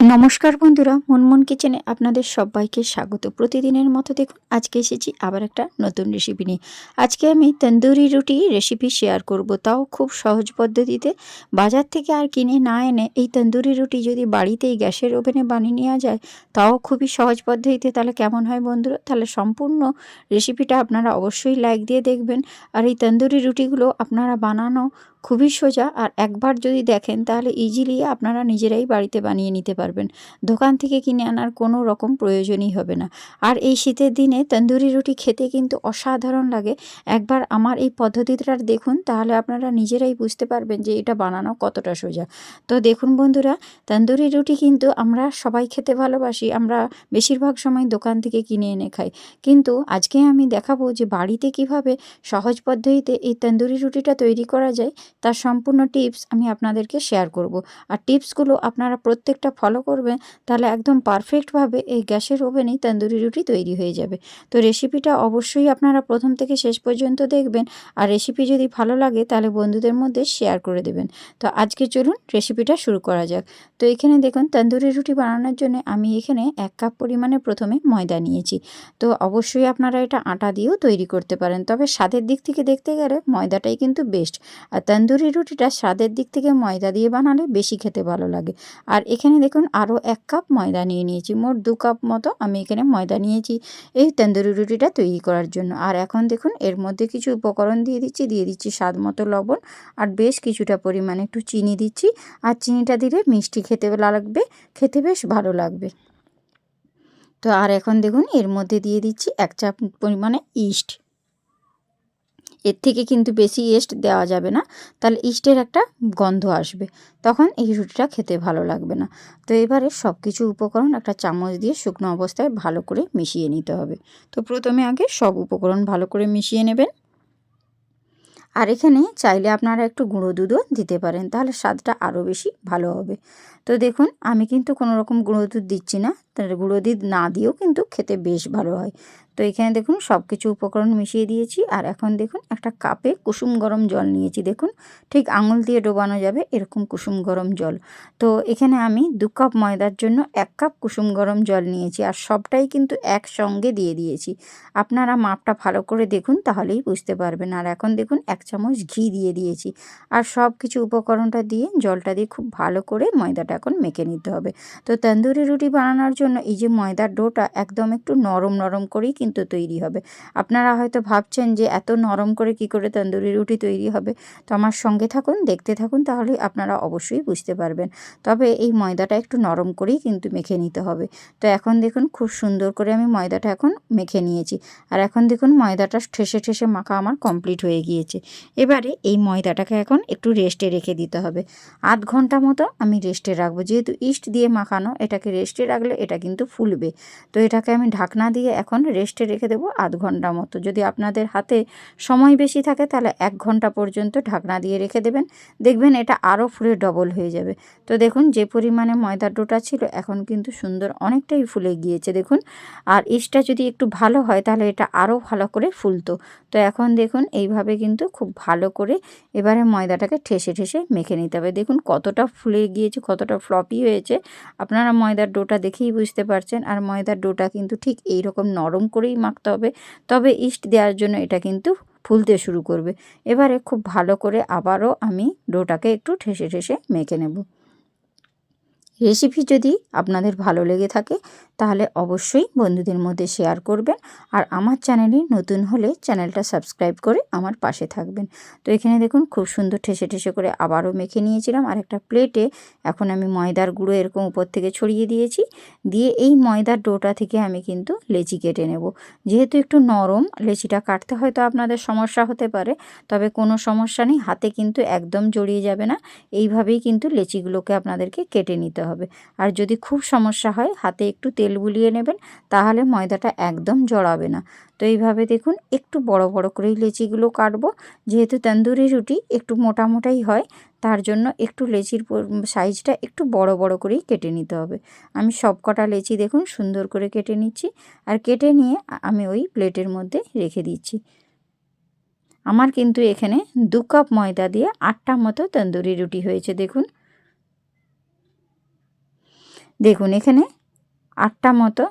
নমস্কার বন্ধুরা, মনমন কিচেনে আপনাদের সবাইকে স্বাগত। প্রতিদিনের মতো দেখুন, আজকে এসেছি আবার একটা নতুন রেসিপি নিয়ে। আজকে আমি তন্দুরি রুটি রেসিপি শেয়ার করব। তাও খুব সহজ পদ্ধতিতে। বাজার থেকে আর কিনে না এনে এই তন্দুরি রুটি যদি বাড়িতেই গ্যাসের ওভেনে বানিয়ে নেওয়া যায়, তাও খুবই সহজ পদ্ধতিতে। তাহলে কেমন হয় বন্ধুরা? তাহলে সম্পূর্ণ রেসিপিটা আপনারা অবশ্যই লাইক দিয়ে দেখবেন। আর এই তন্দুরি রুটিগুলো আপনারা বানানো খুবই সোজা আর একবার যদি দেখেন তাহলে ইজিলি আপনারা নিজেরাই বাড়িতে বানিয়ে নিতে পারবেন। দোকান থেকে কিনে আনার কোনো রকম প্রয়োজনই হবে না। আর এই শীতের দিনে তন্দুরি রুটি খেতে কিন্তু অসাধারণ লাগে। একবার আমার এই পদ্ধতিটা দেখুন তাহলে আপনারা নিজেরাই বুঝতে পারবেন যে এটা বানানো কতটা সোজা। তো দেখুন বন্ধুরা, তন্দুরি রুটি কিন্তু আমরা সবাই খেতে ভালোবাসি, আমরা বেশিরভাগ সময় দোকান থেকে কিনে এনে খাই। কিন্তু আজকে আমি দেখাবো যে বাড়িতে কীভাবে সহজ পদ্ধতিতে এই তন্দুরি রুটিটা তৈরি করা যায়। তার সম্পূর্ণ টিপস আমি আপনাদেরকে শেয়ার করব। আর টিপসগুলো আপনারা প্রত্যেকটা ফলো করবেন, তাহলে একদম পারফেক্টভাবে এই গ্যাসের ওভেনেই তন্দুরি রুটি তৈরি হয়ে যাবে। তো রেসিপিটা অবশ্যই আপনারা প্রথম থেকে শেষ পর্যন্ত দেখবেন, আর রেসিপি যদি ভালো লাগে তাহলে বন্ধুদের মধ্যে শেয়ার করে দেবেন। তো আজকে চলুন রেসিপিটা শুরু করা যাক। তো এখানে দেখুন, তন্দুরি রুটি বানানোর জন্য আমি এখানে এক কাপ পরিমাণে প্রথমে ময়দা নিয়েছি। তো অবশ্যই আপনারা এটা আটা দিয়েও তৈরি করতে পারেন, তবে স্বাদের দিক থেকে দেখতে গেলে ময়দাটাই কিন্তু বেস্ট আর তন্দুরি রুটিটা স্বাদের দিক থেকে ময়দা দিয়ে বানালে বেশি খেতে ভালো লাগে। আর এখানে দেখুন আরও এক কাপ ময়দা নিয়ে নিয়েছি, মোট দু কাপ মতো আমি এখানে ময়দা নিয়েছি এই তন্দুরি রুটিটা তৈরি করার জন্য। আর এখন দেখুন এর মধ্যে কিছু উপকরণ দিয়ে দিচ্ছি দিয়ে দিচ্ছি স্বাদ মতো লবণ আর বেশ কিছুটা পরিমাণে একটু চিনি দিচ্ছি। আর চিনিটা দিলে মিষ্টি খেতে লাগবে, খেতে বেশ ভালো লাগবে। তো আর এখন দেখুন এর মধ্যে দিয়ে দিচ্ছি এক চাপ পরিমাণে ইস্ট। এর থেকে কিন্তু বেশি ইস্ট দেওয়া যাবে না। তাহলে ইস্টের একটা গন্ধ আসবে। তখন এই রুটিটা খেতে ভালো লাগবে না। তো এবারে সব কিছু উপকরণ একটা চামচ দিয়ে শুকনো অবস্থায় ভালো করে মিশিয়ে নিতে হবে। তো প্রথমে আগে সব উপকরণ ভালো করে মিশিয়ে নেবেন। আর এখানে চাইলে আপনারা একটু গুঁড়ো দুধও দিতে পারেন, তাহলে স্বাদটা আরও বেশি ভালো হবে। তো দেখুন, আমি কিন্তু কোনো রকম গুঁড়ো দুধ দিচ্ছি না। তাহলে গুঁড়ো দুধ না দিয়েও কিন্তু খেতে বেশ ভালো হয়। তো এখানে দেখুন সব কিছু উপকরণ মিশিয়ে দিয়েছি আর এখন দেখুন একটা কাপে কুসুম গরম জল নিয়েছি দেখুন। ঠিক আঙুল দিয়ে ডোবানো যাবে এরকম কুসুম গরম জল। তো এখানে আমি দু কাপ ময়দার জন্য এক কাপ কুসুম গরম জল নিয়েছি আর সবটাই কিন্তু একসঙ্গে দিয়ে দিয়েছি। আপনারা মাপটা ভালো করে দেখুন তাহলেই বুঝতে পারবেন। আর এখন দেখুন এক চামচ ঘি দিয়ে দিয়েছি। আর সব কিছু উপকরণটা দিয়ে জলটা দিয়ে খুব ভালো করে ময়দাটা এখন মেখে নিতে হবে। তো তন্দুরি রুটি বানানোর জন্য এই যে ময়দার ডোটা একদম একটু নরম নরম করেই তৈরি হবে। আপনারা হয়তো ভাবছেন যে, এত নরম করে কি করে তন্দুরি রুটি তৈরি হবে? তো আমার সঙ্গে থাকুন, দেখতে থাকুন, তাহলে আপনারা অবশ্যই বুঝতে পারবেন। তবে এই ময়দাটা একটু নরম করেই কিন্তু মেখে নিতে হবে। তো এখন দেখুন, খুব সুন্দর করে আমি ময়দাটা এখন মেখে নিয়েছি। আর এখন দেখুন, ময়দাটা ঠেসে ঠেসে মাখা আমার কমপ্লিট হয়ে গিয়েছে। এবারে এই ময়দাটাকে এখন একটু রেস্টে রেখে দিতে হবে। আধ ঘণ্টা মতো আমি রেস্টে রাখব। যেহেতু ইস্ট দিয়ে মাখানো, এটাকে রেস্টে রাখলে এটা কিন্তু ফুলবে। তো এটাকে আমি ঢাকনা দিয়ে এখন রেস্টে রেখে দেবো আধ ঘণ্টা মতো। যদি আপনাদের হাতে সময় বেশি থাকে, তাহলে এক ঘণ্টা পর্যন্ত ঢাকনা দিয়ে রেখে দেবেন। দেখবেন এটা আরও ফুলে ডবল হয়ে যাবে। তো দেখুন, যে পরিমাণে ময়দার ডোটা ছিল, এখন কিন্তু সুন্দর অনেকটাই ফুলে গিয়েছে, দেখুন। আর ইস্টটা যদি একটু ভালো হয়, তাহলে এটা আরও ভালো করে ফুলতো। তো এখন দেখুন, এইভাবে কিন্তু খুব ভালো করে এবারে ময়দাটাকে ঠেসে ঠেসে মেখে নিতে হবে। দেখুন, কতটা ফুলে গিয়েছে, কতটা ফ্লপি হয়েছে। আপনারা ময়দার ডোটা দেখেই বুঝতে পারছেন। আর ময়দার ডোটা কিন্তু ঠিক এই রকম নরম করেই মাখতে হবে। তবে ইস্ট দেওয়ার জন্য এটা কিন্তু ফুলতে শুরু করবে। এবারে খুব ভালো করে আবারও আমি ডোটাকে একটু ঠেসে ঠেসে মেখে নেব। রেসিপি যদি আপনাদের ভালো লেগে থাকে, তাহলে অবশ্যই বন্ধুদের মধ্যে শেয়ার করবেন আর আমার চ্যানেলে নতুন হলে চ্যানেলটা সাবস্ক্রাইব করে আমার পাশে থাকবেন। তো এখানে দেখুন খুব সুন্দর ঠেসে ঠেসে করে আবারও মেখে নিয়েছিলাম আর একটা প্লেটে এখন আমি ময়দার গুঁড়ো এরকম উপর থেকে ছড়িয়ে দিয়েছি। দিয়ে এই ময়দার ডোটা থেকে আমি কিন্তু লেচি কেটে নেব। যেহেতু একটু নরম, লেচিটা কাটতে হয়তো আপনাদের সমস্যা হতে পারে, তবে কোনো সমস্যা নেই, হাতে কিন্তু একদম জড়িয়ে যাবে না। এইভাবেই কিন্তু লেচিগুলোকে আপনাদেরকে কেটে নিতে হবে আর যদি খুব সমস্যা হয়, হাতে একটু তেল বুলিয়ে নেবেন, তাহলে ময়দাটা একদম জড়াবে না। তো এইভাবে দেখুন, একটু বড় বড় করেই লেচিগুলো কাটবো। যেহেতু তন্দুরি রুটি একটু মোটা মোটাই হয়, তার জন্য একটু লেচির সাইজটা একটু বড় বড় করেই কেটে নিতে হবে। আমি সব কটা লেচি দেখুন, সুন্দর করে কেটে নিচ্ছি। আর কেটে নিয়ে আমি ওই প্লেটের মধ্যে রেখে দিচ্ছি। আমার কিন্তু এখানে দু কাপ ময়দা দিয়ে আটটা মতো তন্দুরি রুটি হয়েছে, দেখুন। দেখুন, এখানে আটটা মতো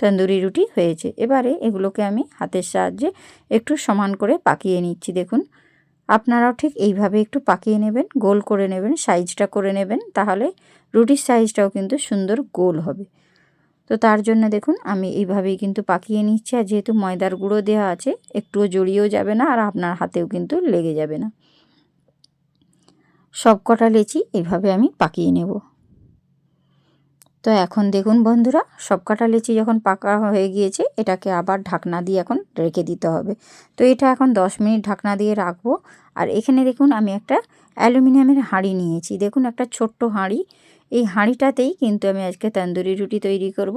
তন্দুরি রুটি হয়েছে। এবারে এগুলোকে আমি হাতের সাহায্যে একটু সমান করে পাকিয়ে নিচ্ছি, দেখুন। আপনারাও ঠিক এইভাবে একটু পাকিয়ে নেবেন, গোল করে নেবেন, সাইজটা করে নেবেন, তাহলে রুটির সাইজটাও কিন্তু সুন্দর গোল হবে। তো তার জন্য দেখুন, আমি এইভাবেই কিন্তু পাকিয়ে নিচ্ছি, আর যেহেতু ময়দার গুঁড়ো দেওয়া আছে, একটুও জড়িয়েও যাবে না, আর আপনার হাতেও কিন্তু লেগে যাবে না। সব কটা লেচি এইভাবে আমি পাকিয়ে নেব। তো এখন দেখুন বন্ধুরা, সব কাটা লেচি যখন পাকা হয়ে গিয়েছে, এটাকে আবার ঢাকনা দিয়ে এখন রেখে দিতে হবে। তো এটা এখন দশ মিনিট ঢাকনা দিয়ে রাখব। আর এখানে দেখুন আমি একটা অ্যালুমিনিয়ামের হাঁড়ি নিয়েছি। দেখুন একটা ছোট্ট হাঁড়ি। এই হাঁড়িটাতেই কিন্তু আমি আজকে তন্দুরি রুটি তৈরি করব।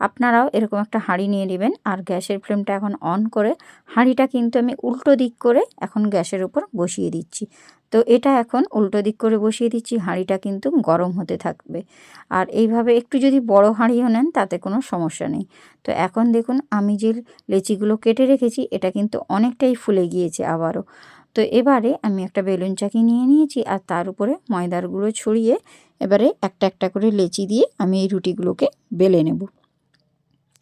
আপনারাও এরকম একটা হাঁড়ি নিয়ে নেবেন। আর গ্যাসের ফ্লেমটা এখন অন করে হাঁড়িটা কিন্তু আমি উল্টো দিক করে এখন গ্যাসের উপর বসিয়ে দিচ্ছি। তো এটা এখন উল্টো দিক করে বসিয়ে দিচ্ছি, হাঁড়িটা কিন্তু গরম হতে থাকবে। আর এইভাবে একটু যদি বড় হাঁড়িও নেন, তাতে কোনো সমস্যা নেই। তো এখন দেখুন, আমি যে লেচিগুলো কেটে রেখেছি, এটা কিন্তু অনেকটাই ফুলে গিয়েছে আবারও। তো এবারে আমি একটা বেলুন চাকি নিয়ে নিয়েছি, আর তার উপরে ময়দার গুঁড়ো ছড়িয়ে এবারে একটা একটা করে লেচি দিয়ে আমি এই রুটিগুলোকে বেলে নেব।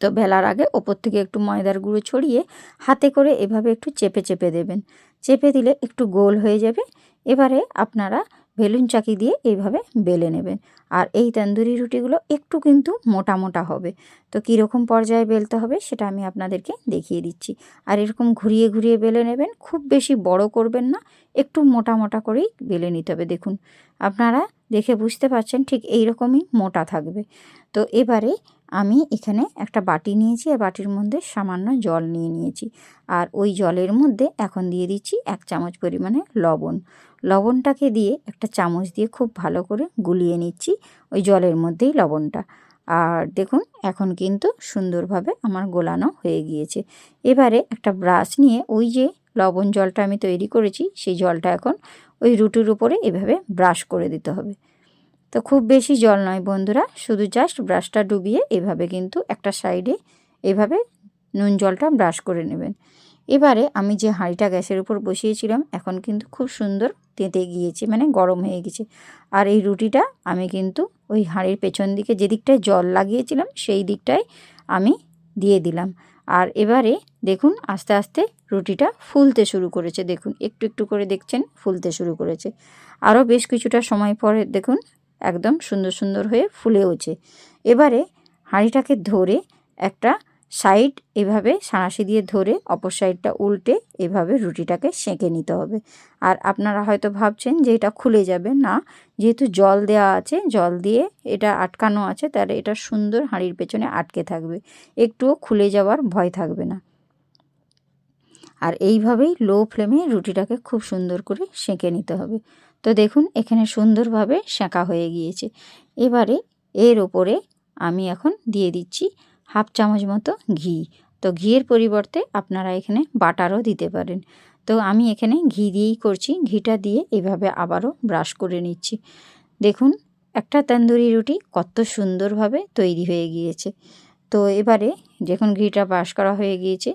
তো বেলার আগে ওপর থেকে একটু ময়দার গুঁড়ো ছড়িয়ে হাতে করে এভাবে একটু চেপে চেপে দেবেন। চেপে দিলে একটু গোল হয়ে যাবে এবারে আপনারা বেলুন চাকি দিয়ে এইভাবে বেলে নেবেন। আর এই তন্দুরি রুটিগুলো একটু কিন্তু মোটা মোটা হবে। তো কীরকম পর্যায়ে বেলতে হবে সেটা আমি আপনাদেরকে দেখিয়ে দিচ্ছি। আর এরকম ঘুরিয়ে ঘুরিয়ে বেলে নেবেন, খুব বেশি বড় করবেন না, একটু মোটা মোটা করেই বেলে নিতে হবে। দেখুন, আপনারা দেখে বুঝতে পারছেন ঠিক এই রকমই মোটা থাকবে। তো এবারে আমি এখানে একটা বাটি নিয়েছি, আর বাটির মধ্যে সামান্য জল নিয়ে নিয়েছি। আর ওই জলের মধ্যে এখন দিয়ে দিচ্ছি এক চামচ পরিমাণে লবণ। লবণটাকে দিয়ে একটা চামচ দিয়ে খুব ভালো করে গুলিয়ে নিচ্ছি ওই জলের মধ্যেই লবণটা। আর দেখুন, এখন কিন্তু সুন্দরভাবে আমার গোলানো হয়ে গিয়েছে। এবারে একটা ব্রাশ নিয়ে ওই যে লবণ জলটা আমি তৈরি করেছি, সেই জলটা এখন ওই রুটির উপরে এভাবে ব্রাশ করে দিতে হবে। তো খুব বেশি জল নয় বন্ধুরা, শুধু জাস্ট ব্রাশটা ডুবিয়ে এভাবে কিন্তু একটা সাইডে এভাবে নুন জলটা ব্রাশ করে নেবেন। এবারে আমি যে হাঁড়িটা গ্যাসের উপর বসিয়েছিলাম, এখন কিন্তু খুব সুন্দর তেঁতে গিয়েছে মানে গরম হয়ে গেছে। আর এই রুটিটা আমি কিন্তু ওই হাঁড়ির পেছন দিকে যে দিকটায় জল লাগিয়েছিলাম, সেই দিকটায় আমি দিয়ে দিলাম। আর এবারে দেখুন, আস্তে আস্তে রুটিটা ফুলতে শুরু করেছে। দেখুন, একটু একটু করে দেখছেন, ফুলতে শুরু করেছে। আরও বেশ কিছুটা সময় পরে দেখুন, একদম সুন্দর সুন্দর হয়ে ফুলেওছে। এবারে হাঁড়িটাকে ধরে একটা সাইড এভাবে সাঁড়াশি দিয়ে ধরে, অপর সাইডটা উল্টে এভাবে রুটিটাকে সেঁকে নিতে হবে। আর আপনারা হয়তো ভাবছেন যে এটা খুলে যাবে। না, যেহেতু জল দেওয়া আছে, জল দিয়ে এটা আটকানো আছে, তাহলে এটা সুন্দর হাঁড়ির পেছনে আটকে থাকবে। একটুও খুলে যাওয়ার ভয় থাকবে না। আর এইভাবেই লো ফ্লেমে রুটিটাকে খুব সুন্দর করে সেঁকে নিতে হবে। তো দেখুন, এখানে সুন্দরভাবে সেঁকা হয়ে গিয়েছে। এবারে এর ওপরে আমি এখন দিয়ে দিচ্ছি হাফ চামচ মতো ঘি। তো ঘিয়ের পরিবর্তে আপনারা এখানে বাটারও দিতে পারেন। তো আমি এখানে ঘি দিয়েই করছি। ঘিটা দিয়ে এভাবে আবারও ব্রাশ করে নিচ্ছি। দেখুন, একটা তন্দুরি রুটি কত সুন্দরভাবে তৈরি হয়ে গিয়েছে। তো এবারে যখন ঘিটা ব্রাশ করা হয়ে গিয়েছে,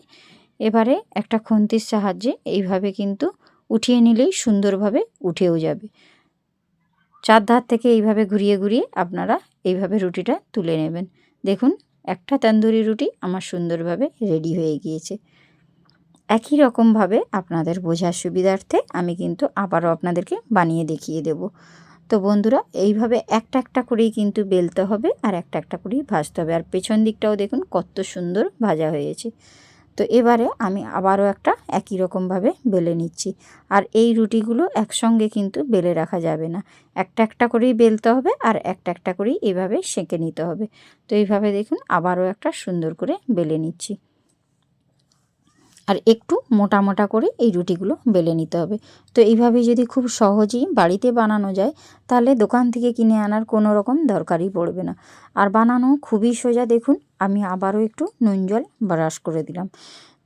এবারে একটা খুন্তির সাহায্যে এইভাবে কিন্তু উঠিয়ে নিলেই সুন্দরভাবে উঠেও যাবে। চার ধার থেকে এইভাবে ঘুরিয়ে ঘুরিয়ে আপনারা এইভাবে রুটিটা তুলে নেবেন। দেখুন একটা তন্দুরি রুটি আমার সুন্দরভাবে রেডি হয়ে গিয়েছে। একই রকমভাবে আপনাদের বোঝার সুবিধার্থে আমি কিন্তু আবারও আপনাদেরকে বানিয়ে দেখিয়ে দেব। তো বন্ধুরা, এইভাবে একটা একটা করেই কিন্তু বেলতে হবে আর একটা একটা করেই ভাজতে হবে। আর পেছন দিকটাও দেখুন কত সুন্দর ভাজা হয়েছে। তো এবারে আমি আবারও একটা একই রকমভাবে বেলে নিচ্ছি। আর এই রুটিগুলো একসঙ্গে কিন্তু বেলে রাখা যাবে না। একটা একটা করেই বেলতে হবে আর একটা একটা করেই এভাবে সেঁকে নিতে হবে। তো এইভাবে দেখুন আবারও একটা সুন্দর করে বেলে নিচ্ছি। আর একটু মোটা মোটা করে এই রুটিগুলো বেলে নিতে হবে। তো এইভাবে যদি খুব সহজেই বাড়িতে বানানো যায়, তাহলে দোকান থেকে কিনে আনার কোনো রকম দরকারই পড়বে না। আর বানানো খুবই সোজা দেখুন আমি আবারও একটু নুন জল ব্রাশ করে দিলাম।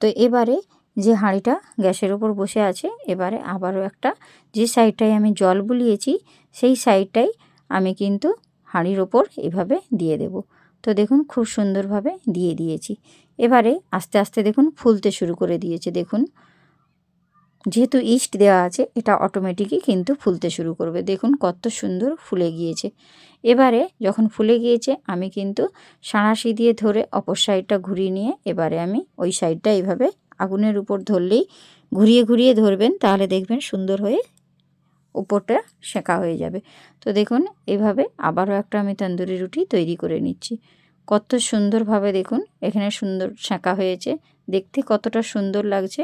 তো এবারে যে হাঁড়িটা গ্যাসের ওপর বসে আছে, এবারে আবারও একটা যে সাইডটায় আমি জল বুলিয়েছি, সেই সাইডটাই আমি কিন্তু হাঁড়ির ওপর এভাবে দিয়ে দেব। তো দেখুন খুব সুন্দরভাবে দিয়ে দিয়েছি। এবারে আস্তে আস্তে দেখুন ফুলতে শুরু করে দিয়েছে। দেখুন যেহেতু ইস্ট দেওয়া আছে, এটা অটোমেটিকই কিন্তু ফুলতে শুরু করবে। দেখুন কত সুন্দর ফুলে গিয়েছে। এবারে যখন ফুলে গিয়েছে, আমি কিন্তু সাঁড়াশি দিয়ে ধরে অপর সাইডটা ঘুরিয়ে নিয়ে এবারে আমি ওই সাইডটা এইভাবে আগুনের উপর ধরলেই ঘুরিয়ে ঘুরিয়ে ধরবেন, তাহলে দেখবেন সুন্দর হয়ে উপরটা সেঁকা হয়ে যাবে। তো দেখুন, এভাবে আবারও একটা আমি তন্দুরি রুটি তৈরি করে নিচ্ছি। কত সুন্দরভাবে দেখুন, এখানে সুন্দর সেঁকা হয়েছে। দেখতে কতটা সুন্দর লাগছে।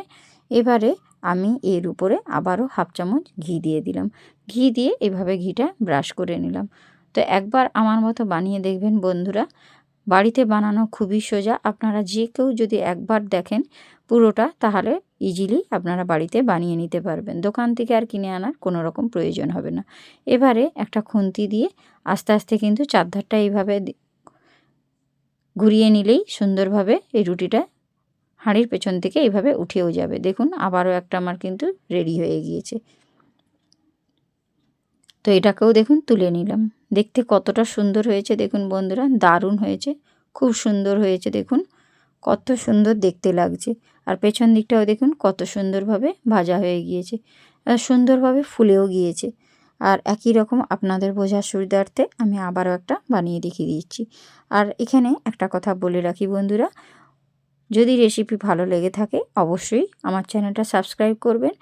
এবারে আমি এর উপরে আবারও হাফ চামচ ঘি দিয়ে দিলাম। ঘি দিয়ে এভাবে ঘিটা ব্রাশ করে নিলাম। তো একবার আমার মতো বানিয়ে দেখবেন বন্ধুরা। বাড়িতে বানানো খুবই সোজা। আপনারা যে কেউ যদি একবার দেখেন পুরোটা, তাহলে ইজিলি আপনারা বাড়িতে বানিয়ে নিতে পারবেন। দোকান থেকে আর কিনে আনার কোনো রকম প্রয়োজন হবে না। এবারে একটা খুন্তি দিয়ে আস্তে আস্তে কিন্তু চারধারটা এইভাবে ঘুরিয়ে নিলেই সুন্দরভাবে এই রুটিটা হাঁড়ির পেছন থেকে এইভাবে উঠেও যাবে। দেখুন, আবারও একটা আমার কিন্তু রেডি হয়ে গিয়েছে। তো এটাকেও দেখুন তুলে নিলাম। দেখতে কতটা সুন্দর হয়েছে দেখুন বন্ধুরা, দারুণ হয়েছে, খুব সুন্দর হয়েছে দেখুন, কত সুন্দর দেখতে লাগছে। আর পেছন দিকটাও দেখুন কত সুন্দরভাবে ভাজা হয়ে গিয়েছে সুন্দরভাবে ফুলেও গিয়েছে। আর একই রকম আপনাদের বোঝার সুবিধার্থে আমি আবারও একটা বানিয়ে দেখিয়ে দিচ্ছি। আর এখানে একটা কথা বলে রাখি বন্ধুরা যদি রেসিপি ভালো লেগে থাকে, অবশ্যই আমার চ্যানেলটা সাবস্ক্রাইব করবেন।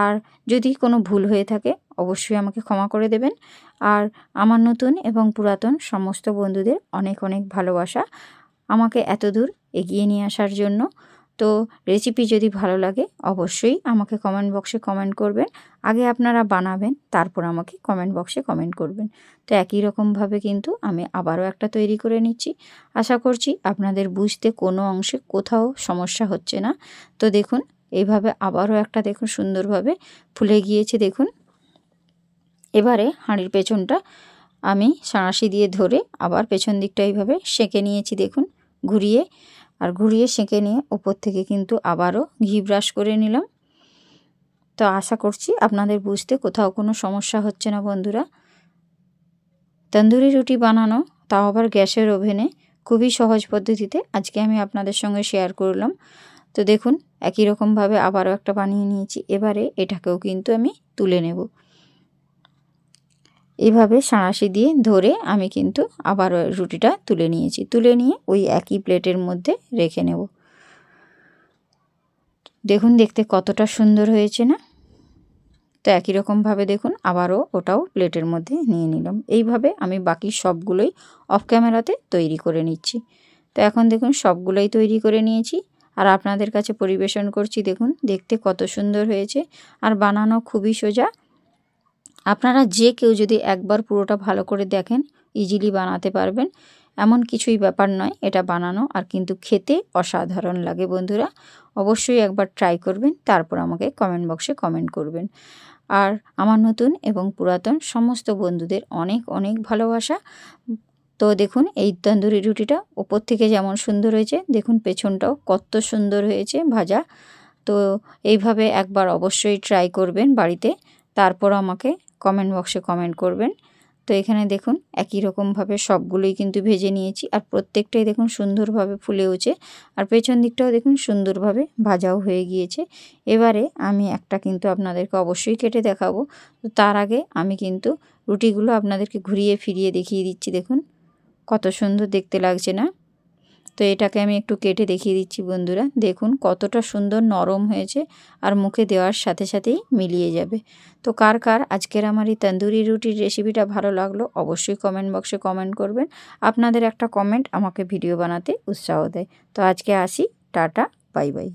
আর যদি কোনো ভুল হয়ে থাকে, অবশ্যই আমাকে ক্ষমা করে দেবেন। আর আমার নতুন এবং পুরাতন সমস্ত বন্ধুদের অনেক অনেক ভালোবাসা। আমাকে এত দূর এগিয়ে নিয়ে আসার জন্য তো রেসিপি যদি ভালো লাগে, অবশ্যই আমাকে কমেন্ট বক্সে কমেন্ট করবেন। আগে আপনারা বানাবেন, তারপর আমাকে কমেন্ট বক্সে কমেন্ট করবেন। তো একই রকমভাবে কিন্তু আমি আবারও একটা তৈরি করে নিচ্ছি। আশা করছি আপনাদের বুঝতে কোনো অংশে কোথাও সমস্যা হচ্ছে না। তো দেখুন এইভাবে আবারও একটা দেখুন সুন্দরভাবে ফুলে গিয়েছে, দেখুন। এবারে হাঁড়ির পেছনটা আমি সাঁড়াশি দিয়ে ধরে আবার পেছন দিকটা এইভাবে সেঁকে নিয়েছি, দেখুন। ঘুরিয়ে আর ঘুরিয়ে সেঁকে নিয়ে ওপর থেকে কিন্তু আবারও ঘি ব্রাশ করে নিলাম। তো আশা করছি আপনাদের বুঝতে কোথাও কোনো সমস্যা হচ্ছে না বন্ধুরা। তন্দুরি রুটি বানানো, তাও আবার গ্যাসের ওভেনে, খুবই সহজ পদ্ধতিতে আজকে আমি আপনাদের সঙ্গে শেয়ার করলাম। তো দেখুন, একই রকমভাবে আবারও একটা বানিয়ে নিয়েছি। এবারে এটাকেও কিন্তু আমি তুলে নেব। এভাবে সাঁড়াশি দিয়ে ধরে আমি কিন্তু আবার রুটিটা তুলে নিয়েছি। তুলে নিয়ে ওই একই প্লেটের মধ্যে রেখে নেব। দেখুন দেখতে কতটা সুন্দর হয়েছে না? তো একই রকমভাবে দেখুন আবারও ওটাও প্লেটের মধ্যে নিয়ে নিলাম। এইভাবে আমি বাকি সবগুলোই অফ ক্যামেরাতে তৈরি করে নিচ্ছি। তো এখন দেখুন সবগুলোই তৈরি করে নিয়েছি। আর আপনাদের কাছে পরিবেশন করছি দেখুন, দেখতে কত সুন্দর হয়েছে। আর বানানো খুবই সোজা। আপনারা যে কেউ যদি একবার পুরোটা ভালো করে দেখেন ইজিলি বানাতে পারবেন। এমন কিছুই ব্যাপার নয়, এটা বানানো। আর কিন্তু খেতে অসাধারণ লাগে বন্ধুরা। অবশ্যই একবার ট্রাই করবেন, তারপর আমাকে কমেন্ট বক্সে কমেন্ট করবেন। আর আমার নতুন এবং পুরাতন সমস্ত বন্ধুদের অনেক অনেক ভালোবাসা। তো দেখুন, এই তন্দুরি রুটিটা ওপর থেকে যেমন সুন্দর হয়েছে, দেখুন পেছনটাও কত সুন্দর হয়েছে ভাজা। তো এইভাবে একবার অবশ্যই ট্রাই করবেন বাড়িতে। তারপর আমাকে কমেন্ট বক্সে কমেন্ট করবেন। তো এখানে দেখুন, একই রকমভাবে সবগুলোই কিন্তু ভেজে নিয়েছি আর প্রত্যেকটাই দেখুন সুন্দরভাবে ফুলে উঠে আর পেছন দিকটাও দেখুন সুন্দরভাবে ভাজাও হয়ে গিয়েছে। এবারে আমি একটা কিন্তু আপনাদেরকে অবশ্যই কেটে দেখাবো। তো তার আগে আমি কিন্তু রুটিগুলো আপনাদেরকে ঘুরিয়ে ফিরিয়ে দেখিয়ে দিচ্ছি, দেখুন। কত সুন্দর দেখতে লাগছে না? তো এটাকে আমি একটু কেটে দেখিয়ে দিচ্ছি বন্ধুরা। দেখুন কতটা সুন্দর নরম হয়েছে আর মুখে দেওয়ার সাথে সাথেই মিলিয়ে যাবে। তো কার কার আজকের আমার এই তন্দুরি রুটির রেসিপিটা ভালো লাগল অবশ্যই কমেন্ট বক্সে কমেন্ট করবেন। আপনাদের একটা কমেন্ট আমাকে ভিডিও বানাতে উৎসাহ দেয়। তো আজকে আসি, টাটা, বাই বাই।